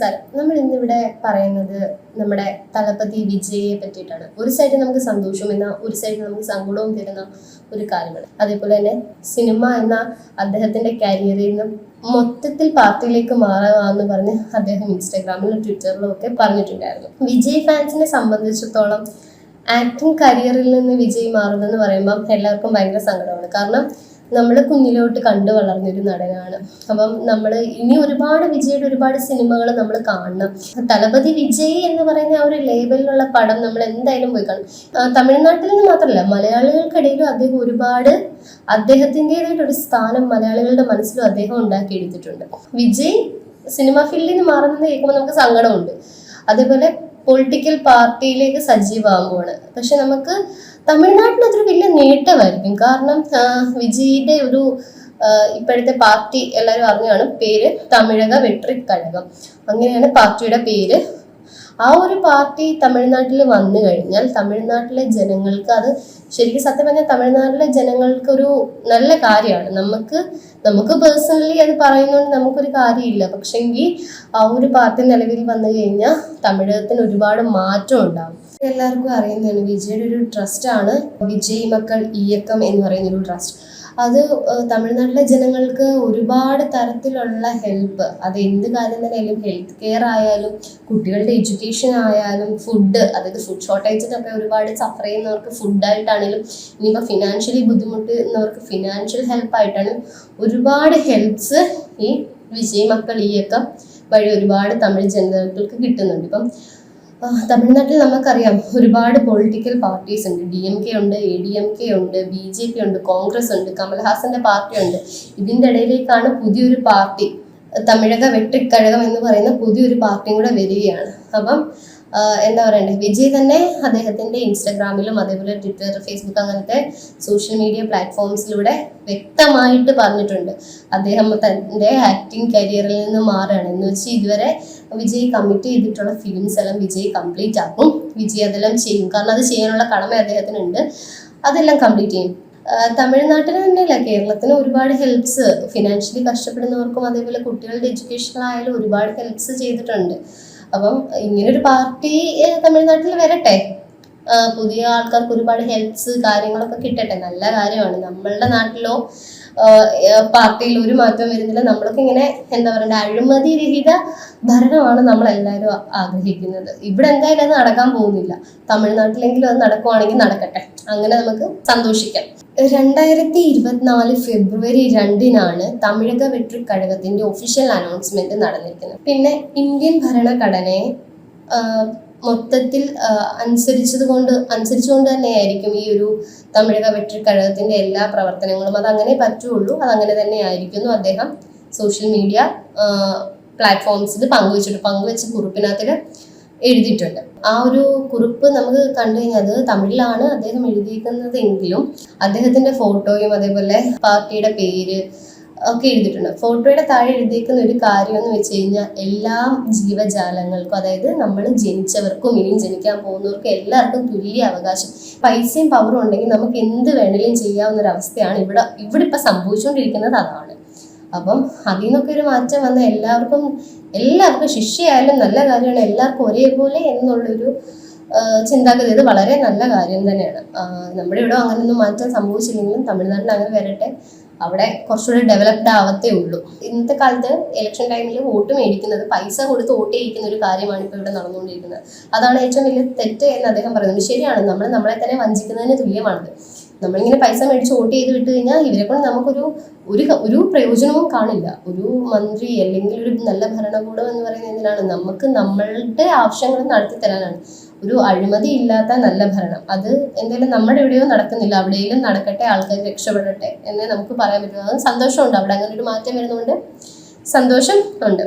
നമസ്കാരം. നമ്മൾ ഇന്നിവിടെ പറയുന്നത് നമ്മുടെ തലപ്പതി വിജയെ പറ്റിയിട്ടാണ്. ഒരു സൈഡ് നമുക്ക് സന്തോഷവും എന്നാൽ ഒരു സൈഡിൽ നമുക്ക് സങ്കടവും തരുന്ന ഒരു കാര്യമാണ്. അതേപോലെ തന്നെ സിനിമ എന്ന അദ്ദേഹത്തിന്റെ കരിയറിൽ നിന്നും മൊത്തത്തിൽ പാർട്ടിയിലേക്ക് മാറാമെന്ന് എന്ന് പറഞ്ഞ് അദ്ദേഹം ഇൻസ്റ്റാഗ്രാമിലും ട്വിറ്ററിലും ഒക്കെ പറഞ്ഞിട്ടുണ്ടായിരുന്നു. വിജയ് ഫാൻസിനെ സംബന്ധിച്ചിടത്തോളം ആക്ടിങ് കരിയറിൽ നിന്ന് വിജയ് മാറുന്നെന്ന് പറയുമ്പോൾ എല്ലാവർക്കും ഭയങ്കര സങ്കടമാണ്. കാരണം നമ്മൾ കുഞ്ഞിലോട്ട് കണ്ടു വളർന്നൊരു നടനാണ്. അപ്പം നമ്മൾ ഇനി ഒരുപാട് വിജയുടെ ഒരുപാട് സിനിമകൾ നമ്മൾ കാണണം. തലപതി വിജയ് എന്ന് പറയുന്ന ആ ഒരു ലേബലിലുള്ള പടം നമ്മൾ എന്തായാലും പോയി കാണും തമിഴ്നാട്ടിൽ നിന്ന് മാത്രമല്ല മലയാളികൾക്കിടയിലും അദ്ദേഹം ഒരുപാട് അദ്ദേഹത്തിന്റെതായിട്ടൊരു സ്ഥാനം മലയാളികളുടെ മനസ്സിലും അദ്ദേഹം ഉണ്ടാക്കി ഉണ്ടാക്കിയെടുത്തിട്ടുണ്ട്. വിജയ് സിനിമ ഫീൽഡിൽ നിന്ന് മാറുന്നത് കേൾക്കുമ്പോൾ നമുക്ക് സങ്കടമുണ്ട്. അതേപോലെ പൊളിറ്റിക്കൽ പാർട്ടിയിലേക്ക് സജീവമാകുമ്പോൾ പക്ഷെ നമുക്ക് തമിഴ്നാട്ടിൽ അതൊരു വലിയ നേട്ടമായിരിക്കും. കാരണം ആ, വിജയിയുടെ ഒരു ഇപ്പോഴത്തെ പാർട്ടി എല്ലാവരും അറിഞ്ഞാണ് പേര് തമിഴക വെട്രി കഴകം. അങ്ങനെയാണ് പാർട്ടിയുടെ പേര് ആ ഒരു പാർട്ടി തമിഴ്നാട്ടിൽ വന്നു കഴിഞ്ഞാൽ തമിഴ്നാട്ടിലെ ജനങ്ങൾക്ക് അത് ശരിക്കും സത്യം പറഞ്ഞാൽ തമിഴ്നാട്ടിലെ ജനങ്ങൾക്കൊരു നല്ല കാര്യമാണ്. നമുക്ക് നമുക്ക് പേഴ്സണലി അത് പറയുന്നതുകൊണ്ട് നമുക്കൊരു കാര്യമില്ല. പക്ഷെങ്കിൽ ആ ഒരു പാർട്ടി നിലവിൽ വന്നു കഴിഞ്ഞാൽ തമിഴകത്തിന് ഒരുപാട് മാറ്റം ഉണ്ടാകും എല്ലാവർക്കും അറിയുന്നതാണ് വിജയുടെ ഒരു ട്രസ്റ്റാണ് വിജയ് മക്കൾ ഇയക്കം എന്ന് പറയുന്ന ഒരു ട്രസ്റ്റ് അത് തമിഴ്നാട്ടിലെ ജനങ്ങൾക്ക് ഒരുപാട് തരത്തിലുള്ള ഹെൽപ്പ്. അത് എന്ത് കാര്യം തന്നെയായാലും ഹെൽത്ത് കെയർ ആയാലും കുട്ടികളുടെ എഡ്യൂക്കേഷൻ ആയാലും ഫുഡ് അതായത് ഫുഡ് ഷോർട്ടേജിനൊക്കെ ഒരുപാട് സഫർ ചെയ്യുന്നവർക്ക് ഫുഡായിട്ടാണെങ്കിലും ഇനിയിപ്പോൾ ഫിനാൻഷ്യലി ബുദ്ധിമുട്ടുന്നവർക്ക് ഫിനാൻഷ്യൽ ഹെൽപ്പായിട്ടാണ് ഒരുപാട് ഹെൽപ്സ് ഈ വിജയ് മക്കൾ ഈയൊക്കെ വഴി ഒരുപാട് തമിഴ് ജനതകൾക്ക് കിട്ടുന്നുണ്ട്. ഇപ്പം തമിഴ്നാട്ടിൽ നമുക്കറിയാം ഒരുപാട് പൊളിറ്റിക്കൽ പാർട്ടീസ് ഉണ്ട്. ഡി എം കെ ഉണ്ട് എ ഡി എം കെ ഉണ്ട് ബി ജെ പി ഉണ്ട് കോൺഗ്രസ് ഉണ്ട് കമൽഹാസന്റെ പാർട്ടി ഉണ്ട്. ഇതിന്റെ ഇടയിലേക്കാണ് പുതിയൊരു പാർട്ടി തമിഴക വെട്ടിക്കഴകം എന്ന് പറയുന്ന പുതിയൊരു പാർട്ടിയും കൂടെ വരികയാണ്. അപ്പം എന്താ പറയണ്ടേ വിജയ് തന്നെ അദ്ദേഹത്തിന്റെ ഇൻസ്റ്റഗ്രാമിലും അതേപോലെ ട്വിറ്റർ ഫേസ്ബുക്ക് അങ്ങനത്തെ സോഷ്യൽ മീഡിയ പ്ലാറ്റ്ഫോംസിലൂടെ വ്യക്തമായിട്ട് പറഞ്ഞിട്ടുണ്ട്. അദ്ദേഹം തന്റെ ആക്ടിങ് കരിയറിൽ നിന്ന് മാറുകയാണ്. എന്ന് വെച്ച് ഇതുവരെ വിജയ് കമ്മിറ്റ് ചെയ്തിട്ടുള്ള ഫിലിംസ് എല്ലാം വിജയ് കംപ്ലീറ്റ് ആക്കും. വിജയ് അതെല്ലാം ചെയ്യും. കാരണം അത് ചെയ്യാനുള്ള കടമ അദ്ദേഹത്തിനുണ്ട്. അതെല്ലാം കംപ്ലീറ്റ് ചെയ്യും. തമിഴ്നാട്ടിൽ തന്നെയല്ല കേരളത്തിന് ഒരുപാട് ഹെൽപ്സ് ഫിനാൻഷ്യലി കഷ്ടപ്പെടുന്നവർക്കും അതേപോലെ കുട്ടികളുടെ എഡ്യൂക്കേഷനിലായാലും ഒരുപാട് ഹെൽപ്സ് ചെയ്തിട്ടുണ്ട്. അപ്പം ഇങ്ങനൊരു പാർട്ടി തമിഴ്നാട്ടിൽ വരട്ടെ. പുതിയ ആൾക്കാർക്ക് ഒരുപാട് ഹെൽപ്സ് കാര്യങ്ങളൊക്കെ കിട്ടട്ടെ. നല്ല കാര്യമാണ്. നമ്മളുടെ നാട്ടിലോ പാർട്ടിയിൽ ഒരു മാറ്റവും വരുന്നില്ല. നമ്മൾക്ക് ഇങ്ങനെ എന്താ പറയണ്ട അഴിമതി രഹിത ഭരണമാണ് നമ്മൾ എല്ലാവരും ആഗ്രഹിക്കുന്നത്. ഇവിടെ എന്തായാലും അത് നടക്കാൻ പോകുന്നില്ല. തമിഴ്നാട്ടിലെങ്കിലും അത് നടക്കുവാണെങ്കിൽ നടക്കട്ടെ. അങ്ങനെ നമുക്ക് സന്തോഷിക്കാം. രണ്ടായിരത്തി ഇരുപത്തിനാല് ഫെബ്രുവരി രണ്ടിനാണ് തമിഴക വെട്രിക് കഴകത്തിന്റെ ഒഫീഷ്യൽ അനൗൺസ്മെന്റ് നടന്നിരിക്കുന്നത്. പിന്നെ ഇന്ത്യൻ ഭരണഘടനയെ മൊത്തത്തിൽ അനുസരിച്ചത് കൊണ്ട് അനുസരിച്ചുകൊണ്ട് തന്നെയായിരിക്കും ഈ ഒരു തമിഴക വെട്ടിക്കഴകത്തിന്റെ എല്ലാ പ്രവർത്തനങ്ങളും. അതങ്ങനെ പറ്റുള്ളൂ അതങ്ങനെ തന്നെ ആയിരിക്കുന്നു അദ്ദേഹം സോഷ്യൽ മീഡിയ പ്ലാറ്റ്ഫോംസിൽ പങ്കുവച്ചിട്ട് പങ്കുവെച്ച കുറിപ്പിനകത്തിൽ എഴുതിയിട്ടുണ്ട്. ആ ഒരു കുറിപ്പ് നമുക്ക് കണ്ടു കഴിഞ്ഞാൽ തമിഴിലാണ് അദ്ദേഹം എഴുതിയിരിക്കുന്നത് എങ്കിലും അദ്ദേഹത്തിന്റെ ഫോട്ടോയും അതേപോലെ പാർട്ടിയുടെ പേര് ഒക്കെ എഴുതിയിട്ടുണ്ട്. ഫോട്ടോയുടെ താഴെ എഴുതിയിരിക്കുന്ന ഒരു കാര്യം എന്ന് വെച്ച് കഴിഞ്ഞാൽ എല്ലാ ജീവജാലങ്ങൾക്കും അതായത് നമ്മൾ ജനിച്ചവർക്കും ഇനിയും ജനിക്കാൻ പോകുന്നവർക്കും എല്ലാവർക്കും തുല്യ അവകാശം. പൈസയും പവറും ഉണ്ടെങ്കിൽ നമുക്ക് എന്ത് വേണമെങ്കിലും ചെയ്യാവുന്ന ഒരു അവസ്ഥയാണ് ഇവിടെ ഇവിടെ ഇപ്പം സംഭവിച്ചുകൊണ്ടിരിക്കുന്നത് അതാണ്. അപ്പം അതിൽ നിന്നൊക്കെ ഒരു മാറ്റം വന്ന എല്ലാവർക്കും എല്ലാവർക്കും ശിക്ഷയായാലും നല്ല കാര്യമാണ്. എല്ലാവർക്കും ഒരേപോലെ എന്നുള്ളൊരു ചിന്താഗതി. വളരെ നല്ല കാര്യം തന്നെയാണ്. നമ്മുടെ ഇവിടെ അങ്ങനെയൊന്നും മാറ്റം സംഭവിച്ചില്ലെങ്കിലും തമിഴ്നാട്ടിൽ അങ്ങനെ വരട്ടെ. അവിടെ കുറച്ചുകൂടി ഡെവലപ്ഡ് ആവത്തേ ഉള്ളൂ. ഇന്നത്തെ കാലത്ത് ഇലക്ഷൻ ടൈമിൽ വോട്ട് മേടിക്കുന്നത് പൈസ കൊടുത്ത് വോട്ട് ചെയ്യിക്കുന്ന ഒരു കാര്യമാണ് ഇപ്പോൾ ഇവിടെ നടന്നുകൊണ്ടിരിക്കുന്നത്. അതാണ് ഏറ്റവും വലിയ തെറ്റ് എന്ന് അദ്ദേഹം പറയുന്നത് ശരിയാണ്. നമ്മൾ നമ്മളെ തന്നെ വഞ്ചിക്കുന്നതിന് തുല്യമാണത്. നമ്മളിങ്ങനെ പൈസ മേടിച്ച് വോട്ട് ചെയ്ത് വിട്ട് കഴിഞ്ഞാൽ ഇവരെ കൊണ്ട് നമുക്കൊരു ഒരു ഒരു പ്രയോജനവും കാണില്ല. ഒരു മന്ത്രി അല്ലെങ്കിൽ ഒരു നല്ല ഭരണകൂടം എന്ന് പറയുന്നത് എന്തിനാണ്? നമുക്ക് നമ്മളുടെ ആവശ്യങ്ങൾ നടത്തി തരാനാണ്. ഒരു അഴിമതി ഇല്ലാത്ത നല്ല ഭരണം. അത് എന്തായാലും നമ്മുടെ എവിടെയോ നടക്കുന്നില്ല. അവിടെയെങ്കിലും നടക്കട്ടെ ആൾക്കാർ രക്ഷപ്പെടട്ടെ എന്നേ നമുക്ക് പറയാൻ പറ്റും. അത് സന്തോഷമുണ്ട്. അവിടെ അങ്ങനെ ഒരു മാറ്റം വരുന്നതുകൊണ്ട് സന്തോഷം ഉണ്ട്.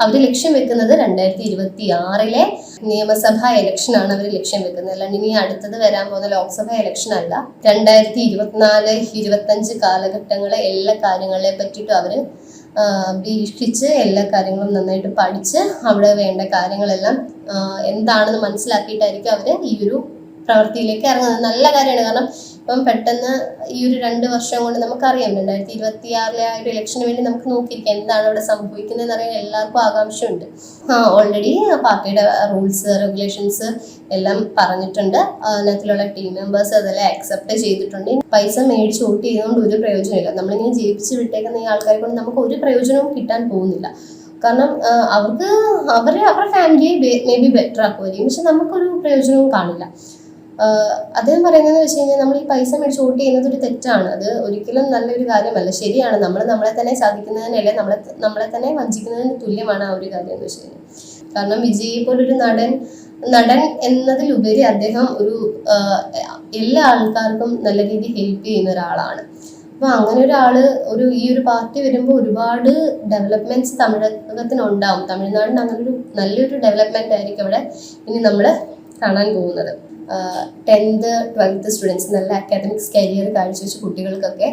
അവർ ലക്ഷ്യം വെക്കുന്നത് രണ്ടായിരത്തി ഇരുപത്തി ആറിലെ നിയമസഭാ ആണ് അവർ ലക്ഷ്യം വെക്കുന്നത്. അല്ലാണ്ട് ഇനി അടുത്തത് വരാൻ പോകുന്ന ലോക്സഭ ഇലക്ഷൻ അല്ല. രണ്ടായിരത്തി ഇരുപത്തിനാല് ഇരുപത്തഞ്ച് കാലഘട്ടങ്ങളെ എല്ലാ കാര്യങ്ങളെ പറ്റിയിട്ടും അവർ വീക്ഷിച്ച് എല്ലാ കാര്യങ്ങളും നന്നായിട്ട് പഠിച്ച് അവിടെ വേണ്ട കാര്യങ്ങളെല്ലാം എന്താണെന്ന് മനസ്സിലാക്കിയിട്ടായിരിക്കും അവർ ഈ ഒരു പ്രവൃത്തിയിലേക്ക് ഇറങ്ങുന്നത്. നല്ല കാര്യമാണ്. കാരണം ഇപ്പം പെട്ടെന്ന് ഈ ഒരു രണ്ട് വർഷം കൊണ്ട് നമുക്കറിയാം രണ്ടായിരത്തി ഇരുപത്തി ആറിലെ ആ ഒരു ഇലക്ഷന് വേണ്ടി നമുക്ക് നോക്കിയിരിക്കാം എന്താണ് അവിടെ സംഭവിക്കുന്നതെന്ന് അറിയാൻ എല്ലാവർക്കും ആകാംക്ഷയുണ്ട്. ആ ഓൾറെഡി പാർട്ടിയുടെ റൂൾസ് റെഗുലേഷൻസ് എല്ലാം പറഞ്ഞിട്ടുണ്ട്. അതിനകത്തിലുള്ള ടീം മെമ്പേഴ്സ് അതെല്ലാം അക്സെപ്റ്റ് ചെയ്തിട്ടുണ്ട്. പൈസ മേടിച്ച് വോട്ട് ചെയ്തുകൊണ്ട് ഒരു പ്രയോജനമില്ല നമ്മളിങ്ങനെ ജയിപ്പിച്ച് വിട്ടേക്കുന്ന ഈ ആൾക്കാരെ കൊണ്ട് നമുക്ക് ഒരു പ്രയോജനവും കിട്ടാൻ പോകുന്നില്ല. കാരണം അവർക്ക് അവരെ അവരുടെ ഫാമിലിയെ മേ ബി ബെറ്റർ ആക്കുമായിരിക്കും. പക്ഷെ നമുക്കൊരു പ്രയോജനവും കാണില്ല. അദ്ദേഹം പറയുന്നതെന്ന് വെച്ച് കഴിഞ്ഞാൽ നമ്മൾ ഈ പൈസ മേടിച്ച് വോട്ട് ചെയ്യുന്നത് ഒരു തെറ്റാണ്. അത് ഒരിക്കലും നല്ലൊരു കാര്യമല്ല. ശരിയാണ്. നമ്മൾ നമ്മളെ തന്നെ സാധിക്കുന്നതിനല്ല നമ്മളെ നമ്മളെ തന്നെ വഞ്ചിക്കുന്നതിന് തുല്യമാണ് ആ ഒരു കാര്യം എന്ന് വെച്ച് കഴിഞ്ഞാൽ. കാരണം വിജയ് പോലൊരു നടൻ നടൻ എന്നതിലുപരി അദ്ദേഹം ഒരു എല്ലാ ആൾക്കാർക്കും നല്ല രീതിയിൽ ഹെൽപ്പ് ചെയ്യുന്ന ഒരാളാണ്. അപ്പൊ അങ്ങനെ ഒരാൾ ഒരു ഈ ഒരു പാർട്ടി വരുമ്പോൾ ഒരുപാട് ഡെവലപ്മെന്റ്സ് തമിഴകത്തിന് ഉണ്ടാവും തമിഴ്നാടിന് അങ്ങനെ ഒരു നല്ലൊരു ഡെവലപ്മെന്റ് ആയിരിക്കും അവിടെ. ഇനി നമ്മൾ കാണാൻ പോകുന്നത്. ടെൻത്ത് ട്വൽത്ത് സ്റ്റുഡൻസ് നല്ല അക്കാഡമിക്സ് കരിയർ കാഴ്ചവെച്ച കുട്ടികൾക്കൊക്കെ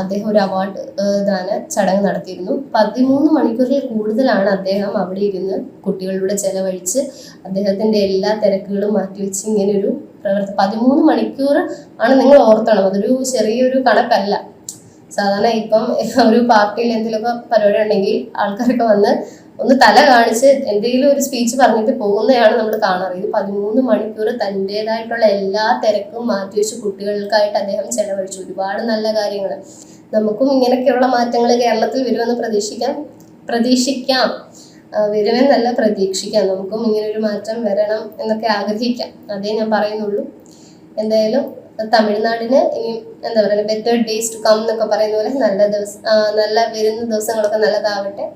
അദ്ദേഹം ഒരു അവാർഡ് ദാന ചടങ്ങ് നടത്തിയിരുന്നു. പതിമൂന്ന് മണിക്കൂറിൽ കൂടുതലാണ് അദ്ദേഹം അവിടെ ഇരുന്ന് കുട്ടികളിലൂടെ ചെലവഴിച്ച് അദ്ദേഹത്തിന്റെ എല്ലാ തിരക്കുകളും മാറ്റിവെച്ച് ഇങ്ങനെ ഒരു പ്രവർത്തി പതിമൂന്ന് മണിക്കൂർ ആണ് നിങ്ങൾ ഓർത്തണം. അതൊരു ചെറിയൊരു കണക്കല്ല. സാധാരണ ഇപ്പം ഒരു പാർട്ടിയിൽ എന്തെങ്കിലുമൊക്കെ പരിപാടി ഉണ്ടെങ്കിൽ ആൾക്കാരൊക്കെ വന്ന് ഒന്ന് തല കാണിച്ച് എന്തെങ്കിലും ഒരു സ്പീച്ച് പറഞ്ഞിട്ട് പോകുന്നതാണ് നമ്മൾ കാണാറ്. ഇത് പതിമൂന്ന് മണിക്കൂർ തന്റെതായിട്ടുള്ള എല്ലാ തിരക്കും മാറ്റിവെച്ച് കുട്ടികൾക്കായിട്ട് അദ്ദേഹം ചെലവഴിച്ചു. ഒരുപാട് നല്ല കാര്യങ്ങൾ നമുക്കും ഇങ്ങനെയൊക്കെയുള്ള മാറ്റങ്ങൾ കേരളത്തിൽ വരുമെന്ന് പ്രതീക്ഷിക്കാം. പ്രതീക്ഷിക്കാം. വരുമെന്നല്ല പ്രതീക്ഷിക്കാം. നമുക്കും ഇങ്ങനൊരു മാറ്റം വരണം എന്നൊക്കെ ആഗ്രഹിക്കാം. അതേ ഞാൻ പറയുന്നുള്ളൂ. എന്തായാലും തമിഴ്നാടിന് ഇനി എന്താ പറയുക ബെറ്റർ ഡേയ്സ് ടു കം എന്നൊക്കെ പറയുന്ന പോലെ നല്ല ദിവസം നല്ല വരുന്ന ദിവസങ്ങളൊക്കെ നല്ലതാവട്ടെ.